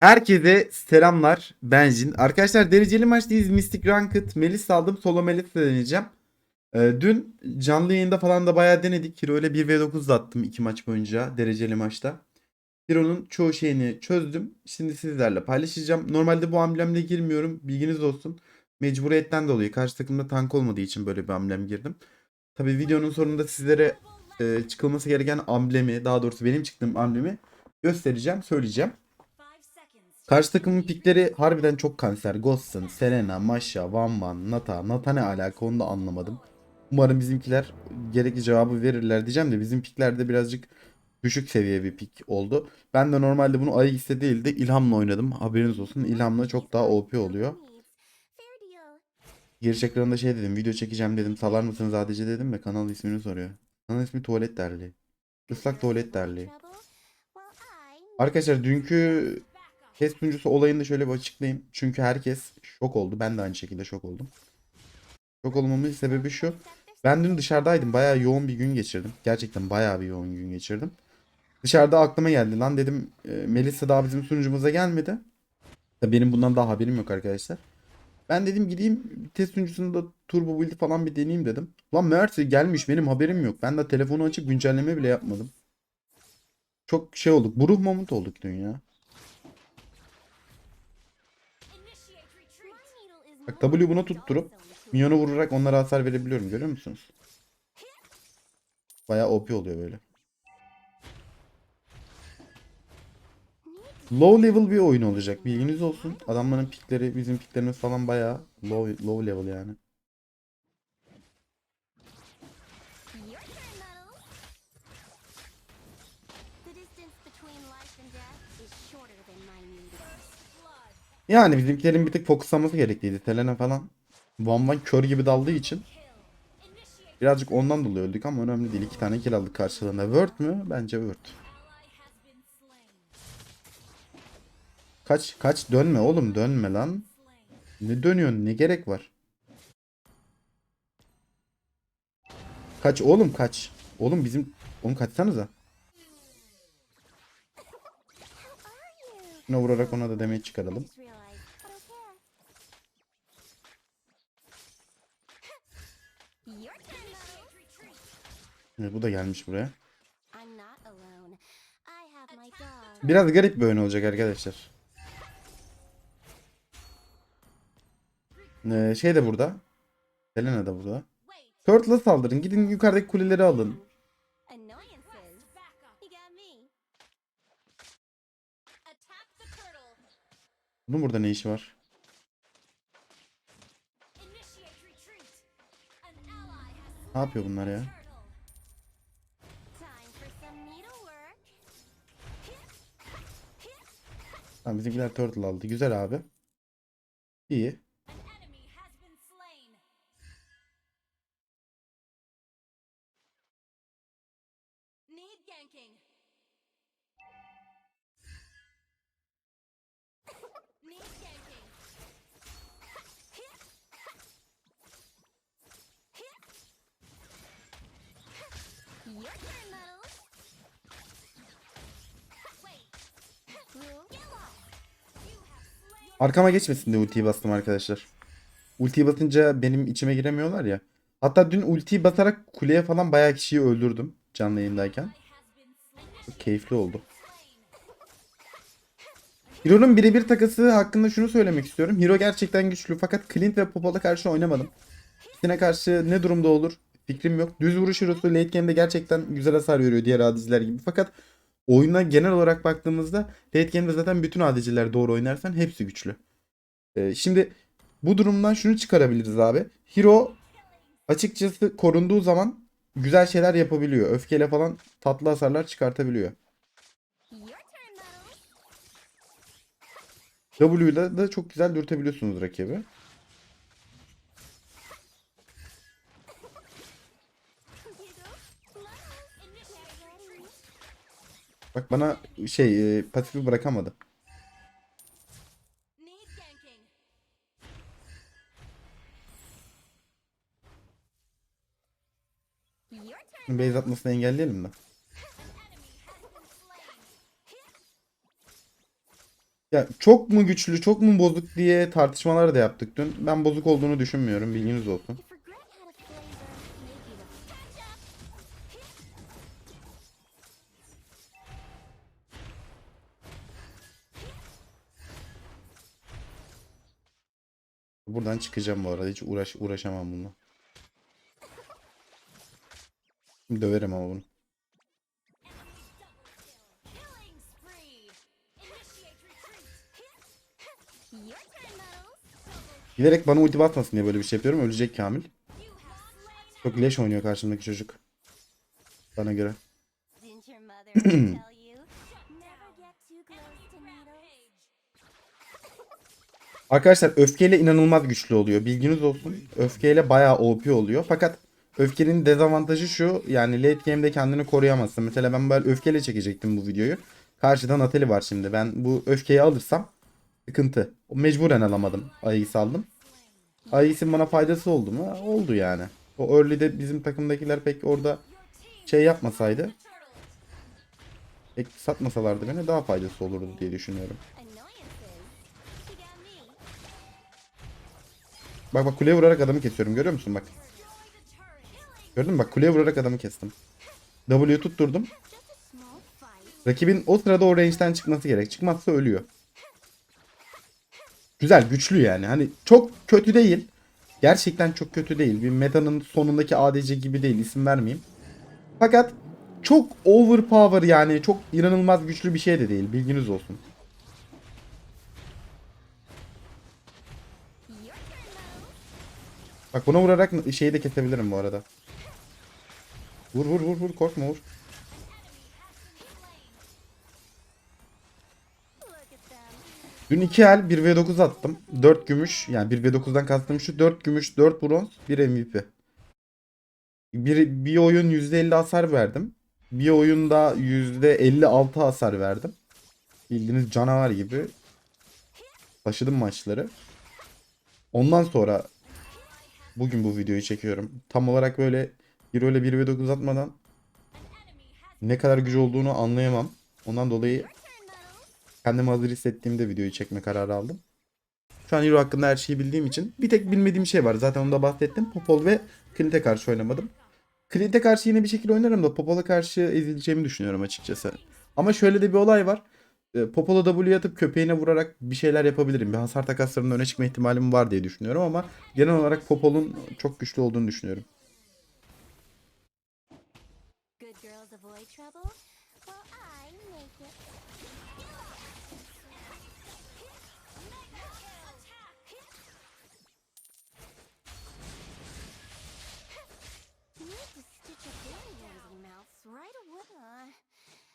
Herkese selamlar. Ben Jin. Arkadaşlar dereceli maçtayız. Mystic Ranked. Melis aldım. Solo Melis de deneyeceğim. Ee, dün canlı yayında falan da bayağı denedik. Hero ile 1v9 da attım iki maç boyunca dereceli maçta. Hero'nun çoğu şeyini çözdüm. Şimdi sizlerle paylaşacağım. Normalde bu amblemle girmiyorum. Bilginiz olsun. Mecburiyetten dolayı. Karşı takımda tank olmadığı için böyle bir amblem girdim. Tabii videonun sonunda sizlere e, çıkılması gereken amblemi, daha doğrusu benim çıktığım amblemi göstereceğim, söyleyeceğim. Karşı takımın pikleri harbiden çok kanser. Ghost'un, Selena, Masha, Van Van, Nata. Nata ne alaka onu da anlamadım. Umarım bizimkiler gerekli cevabı verirler diyeceğim de bizim piklerde birazcık düşük seviye bir pik oldu. Ben de normalde bunu Aegis'te değil de İlham'la oynadım. Haberiniz olsun. İlham'la çok daha OP oluyor. Giriş ekranında şey dedim. Video çekeceğim dedim. Salar mısınız ADC dedim ve kanal ismini soruyor. Kanal ismi Tuvalet Derli. Islak Tuvalet Derli. Arkadaşlar dünkü Kes sunucusu olayını da şöyle bir açıklayayım. Çünkü herkes şok oldu. Ben de aynı şekilde şok oldum. Şok olmamın sebebi şu. Ben dün dışarıdaydım. Bayağı yoğun bir gün geçirdim. Gerçekten bayağı bir yoğun gün geçirdim. Dışarıda aklıma geldi lan dedim e, Melisa daha bizim sunucumuza gelmedi. Benim bundan daha haberim yok arkadaşlar. Ben dedim gideyim test sunucusunda turbo build falan bir deneyeyim dedim. Lan meğerse gelmiş benim haberim yok. Ben de telefonu açıp güncelleme bile yapmadım. Çok şey olduk. Buruh moment olduk dün ya. Bak W buna tutturup Minyonu vurarak onlara hasar verebiliyorum görüyor musunuz? Bayağı OP oluyor böyle. Low level bir oyun olacak bilginiz olsun. Adamların pikleri bizim piklerimiz falan bayağı low, low level yani. Yani bizimkilerin bir tık fokuslaması gerekliydi. Selena falan Van Van kör gibi daldığı için birazcık ondan dolayı öldük ama önemli değil. İki tane kill aldık karşılığında. Word mü? Bence Word. Kaç kaç dönme oğlum dönme lan. Ne dönüyorsun? Ne gerek var? Kaç oğlum kaç. Oğlum bizim oğlum kaçsanıza. Şuna vurarak ona da demeyi çıkaralım. Evet, bu da gelmiş buraya. Biraz garip bir oyun olacak arkadaşlar. Ee, şey de burada. Selena da burada. Turtle'a saldırın. Gidin yukarıdaki kuleleri alın. Bunun burada ne işi var? Ne yapıyor bunlar ya? Tamam bizimkiler turtle aldı. Güzel abi. İyi. Need ganking. Arkama geçmesin diye ultiyi bastım arkadaşlar. Ultiyi basınca benim içime giremiyorlar ya. Hatta dün ultiyi basarak kuleye falan bayağı kişiyi öldürdüm canlı yayındayken. Çok keyifli oldu. Hero'nun birebir takası hakkında şunu söylemek istiyorum. Hero gerçekten güçlü fakat Clint ve Popol'a karşı oynamadım. İkisine karşı ne durumda olur fikrim yok. Düz vuruş Hero'su late game'de gerçekten güzel hasar veriyor diğer ADC'ler gibi. Fakat oyuna genel olarak baktığımızda late game'de zaten bütün ADC'ler doğru oynarsan hepsi güçlü. Ee, şimdi bu durumdan şunu çıkarabiliriz abi. Hero açıkçası korunduğu zaman güzel şeyler yapabiliyor. Öfkeyle falan tatlı hasarlar çıkartabiliyor. W ile de çok güzel dürtebiliyorsunuz rakibi. Bak bana şey e, pasifi bırakamadı. Base atmasını engelleyelim de. Ya çok mu güçlü, çok mu bozuk diye tartışmalar da yaptık dün. Ben bozuk olduğunu düşünmüyorum. Bilginiz olsun. Buradan çıkacağım bu arada. Hiç uğraş uğraşamam bununla. Döverim ama bunu. Bilerek bana ulti basmasın diye böyle bir şey yapıyorum. Ölecek Kamil. Çok leş oynuyor karşımdaki çocuk. Bana göre. Arkadaşlar öfkeyle inanılmaz güçlü oluyor. Bilginiz olsun. Öfkeyle bayağı OP oluyor. Fakat öfkenin dezavantajı şu. Yani late game'de kendini koruyamazsın. Mesela ben böyle öfkeyle çekecektim bu videoyu. Karşıda Natali var şimdi. Ben bu öfkeyi alırsam sıkıntı. Mecburen alamadım. Ayı'yı saldım. Ayı'sın bana faydası oldu mu? Oldu yani. O early'de bizim takımdakiler pek orada şey yapmasaydı. Pek satmasalardı beni daha faydası olurdu diye düşünüyorum. Bak bak kuleye vurarak adamı kesiyorum görüyor musun bak. Gördün mü bak kuleye vurarak adamı kestim. W tutturdum. Rakibin o sırada o range'den çıkması gerek. Çıkmazsa ölüyor. Güzel güçlü yani. Hani çok kötü değil. Gerçekten çok kötü değil. Bir metanın sonundaki ADC gibi değil. isim vermeyeyim. Fakat çok overpower yani çok inanılmaz güçlü bir şey de değil. Bilginiz olsun. Bak buna vurarak şeyi de kesebilirim bu arada. Vur vur vur vur korkma vur. Dün 2 el 1v9 attım. 4 gümüş yani 1v9'dan kastım şu 4 gümüş 4 bronz 1 MVP. Bir, bir oyun %50 hasar verdim. Bir oyunda %56 hasar verdim. Bildiğiniz canavar gibi. Taşıdım maçları. Ondan sonra bugün bu videoyu çekiyorum. Tam olarak böyle bir öyle 1v9 atmadan ne kadar gücü olduğunu anlayamam. Ondan dolayı kendimi hazır hissettiğimde videoyu çekme kararı aldım. Şu an Hero hakkında her şeyi bildiğim için bir tek bilmediğim şey var. Zaten onu da bahsettim. Popol ve Clint'e karşı oynamadım. Clint'e karşı yine bir şekilde oynarım da Popol'a karşı ezileceğimi düşünüyorum açıkçası. Ama şöyle de bir olay var. E, Popol'a W atıp köpeğine vurarak bir şeyler yapabilirim. Bir hasar takaslarında öne çıkma ihtimalim var diye düşünüyorum ama genel olarak Popol'un çok güçlü olduğunu düşünüyorum.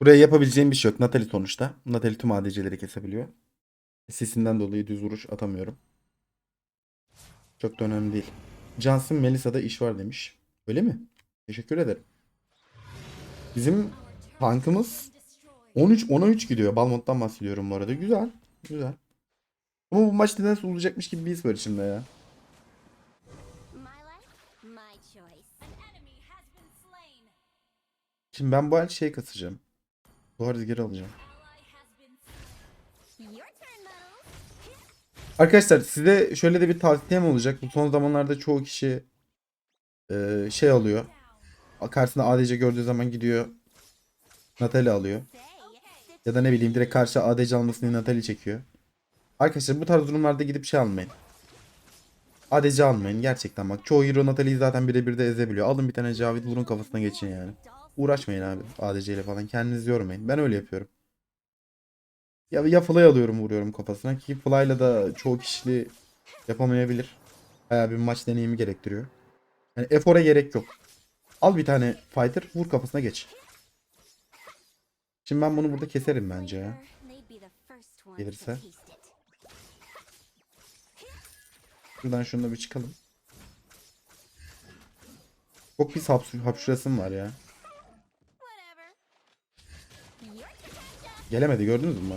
Buraya yapabileceğim bir şey yok. Natalie sonuçta. Natalie tüm ADC'leri kesebiliyor. Sesinden dolayı düz vuruş atamıyorum. Çok da önemli değil. Johnson Melisa'da iş var demiş. Öyle mi? Teşekkür ederim. Bizim tankımız 13 10'a 3 gidiyor. Balmont'tan bahsediyorum bu arada. Güzel. Güzel. Ama bu maç nedense olacakmış gibi bir his var içimde ya. Şimdi ben bu el şey kasacağım. Alacağım. Slain. Your turn, Muddles. Arkadaşlar size şöyle de bir tavsiyem olacak. Bu son zamanlarda çoğu kişi e, şey alıyor. Karşısında ADC gördüğü zaman gidiyor. Natalie alıyor. Ya da ne bileyim direkt karşı ADC almasını Natalie çekiyor. Arkadaşlar bu tarz durumlarda gidip şey almayın. ADC almayın gerçekten bak. Çoğu hero Natalie'yi zaten birebir de ezebiliyor. Alın bir tane Cavit vurun kafasına geçin yani. Uğraşmayın abi ADC ile falan. Kendinizi yormayın. Ben öyle yapıyorum. Ya, ya Fly alıyorum vuruyorum kafasına ki Fly'la da çoğu kişi yapamayabilir. Bayağı bir maç deneyimi gerektiriyor. Yani efor'a gerek yok. Al bir tane fighter vur kafasına geç. Şimdi ben bunu burada keserim bence ya. Gelirse. Şuradan şununla bir çıkalım. Çok pis hapşu- hapşurasım var ya. Gelemedi gördünüz mü?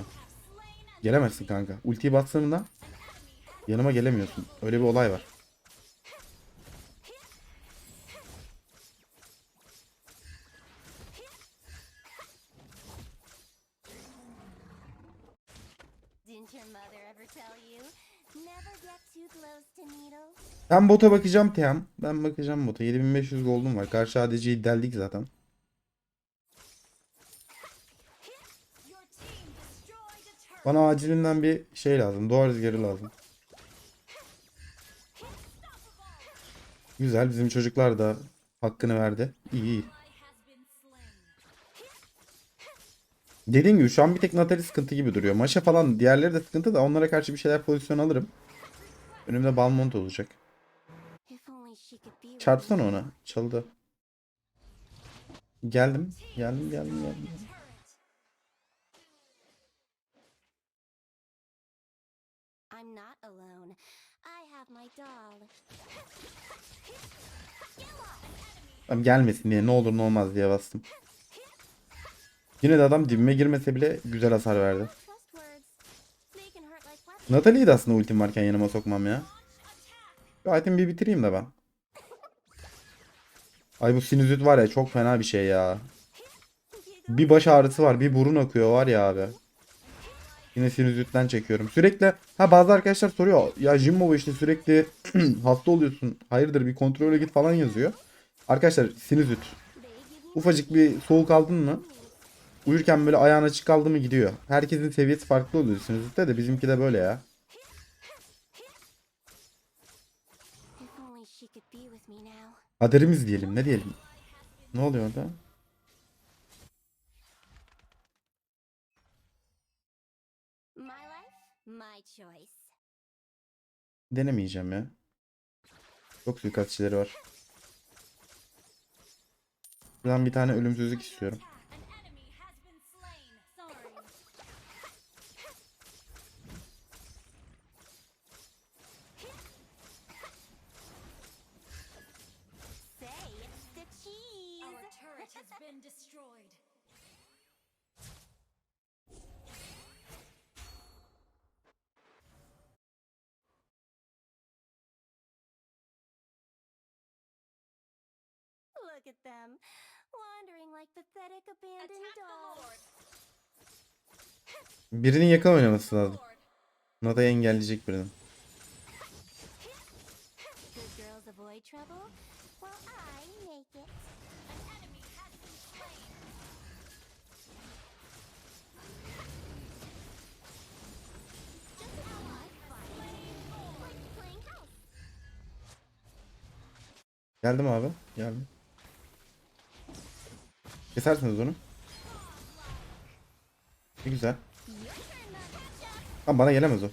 Gelemezsin kanka. Ultiyi bastığında yanıma gelemiyorsun. Öyle bir olay var. Ben bota bakacağım Tiam. Ben bakacağım bota. 7500 gold'um var. Karşı ADC'yi deldik zaten. Bana acilinden bir şey lazım. Doğa rüzgarı lazım. Güzel. Bizim çocuklar da hakkını verdi. İyi iyi. Dediğim gibi şu an bir tek Natalie sıkıntı gibi duruyor. Maşa falan diğerleri de sıkıntı da onlara karşı bir şeyler pozisyon alırım. Önümde Balmont olacak. Çarpsana ona. Çaldı. Geldim. Geldim geldim geldim. My gelmesin diye ne olur ne olmaz diye bastım. Yine de adam dibime girmese bile güzel hasar verdi. Natalie'yi de aslında ultim varken yanıma sokmam ya. Şu item bir bitireyim de ben. Ay bu sinüzit var ya çok fena bir şey ya. Bir baş ağrısı var bir burun akıyor var ya abi. Yine sinüzitten çekiyorum. Sürekli ha bazı arkadaşlar soruyor ya Jimbo işte sürekli hasta oluyorsun. Hayırdır bir kontrole git falan yazıyor. Arkadaşlar sinüzit. Ufacık bir soğuk aldın mı? Uyurken böyle ayağın açık kaldı mı gidiyor. Herkesin seviyesi farklı oluyor sinüzitte de bizimki de böyle ya. Kaderimiz diyelim ne diyelim. Ne oluyor orada? My life, my choice. Denemeyeceğim ya. Çok suikastçileri var. Buradan bir tane ölümsüzlük istiyorum. Look at them, wandering like pathetic abandoned dolls. Birinin yakın oynaması lazım. Nada'yı engelleyecek birinin. Geldim abi. Geldim. Kesersiniz onu. Ne güzel. Ha bana gelemez o.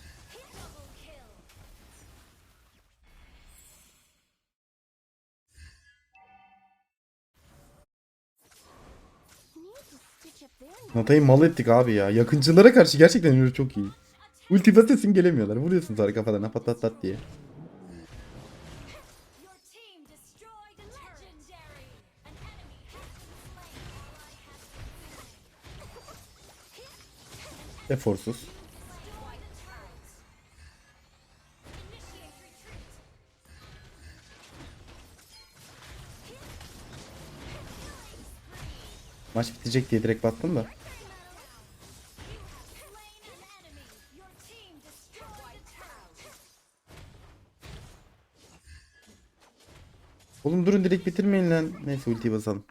Nata'yı mal ettik abi ya. Yakıncılara karşı gerçekten çok iyi. Ulti basesin gelemiyorlar. Vuruyorsun sonra kafalarına pat pat pat diye. Eforsuz. Maç bitecek diye direkt battım da. Oğlum durun direkt bitirmeyin lan. Neyse ultiyi basalım.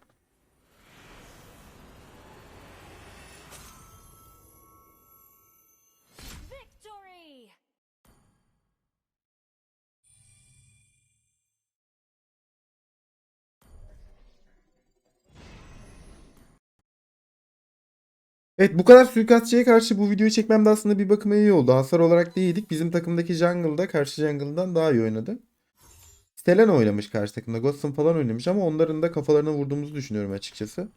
Evet bu kadar suikastçıya karşı bu videoyu çekmem de aslında bir bakıma iyi oldu. Hasar olarak değildik. Bizim takımdaki jungle'da karşı jungle'dan daha iyi oynadı. Stelen oynamış karşı takımda. Ghosts'un falan oynamış ama onların da kafalarına vurduğumuzu düşünüyorum açıkçası.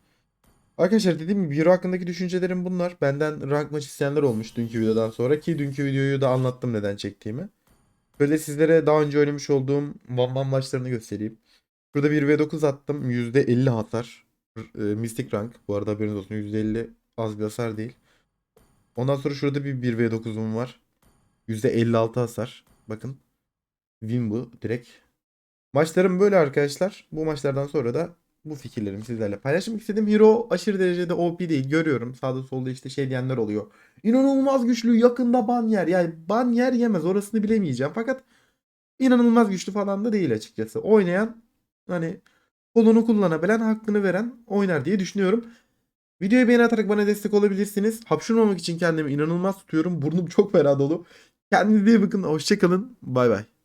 Arkadaşlar dediğim gibi Hero hakkındaki düşüncelerim bunlar. Benden rank maç isteyenler olmuş dünkü videodan sonra ki dünkü videoyu da anlattım neden çektiğimi. Böyle sizlere daha önce oynamış olduğum Van Van maçlarını göstereyim. Burada 1v9 attım. %50 hasar. E, Mystic rank. Bu arada haberiniz olsun. %50 az bir hasar değil. Ondan sonra şurada bir 1v9'um var. %56 hasar. Bakın. Win bu direkt. Maçlarım böyle arkadaşlar. Bu maçlardan sonra da Bu fikirlerimi sizlerle paylaşmak istedim. Hero aşırı derecede OP değil. Görüyorum. Sağda solda işte şey diyenler oluyor. İnanılmaz güçlü. Yakında ban yer. Yani ban yer yemez. Orasını bilemeyeceğim. Fakat inanılmaz güçlü falan da değil açıkçası. Oynayan hani kolunu kullanabilen hakkını veren oynar diye düşünüyorum. Videoyu beğeni atarak bana destek olabilirsiniz. Hapşurmamak için kendimi inanılmaz tutuyorum. Burnum çok fena dolu. Kendinize iyi bakın. Hoşçakalın. Bay bay.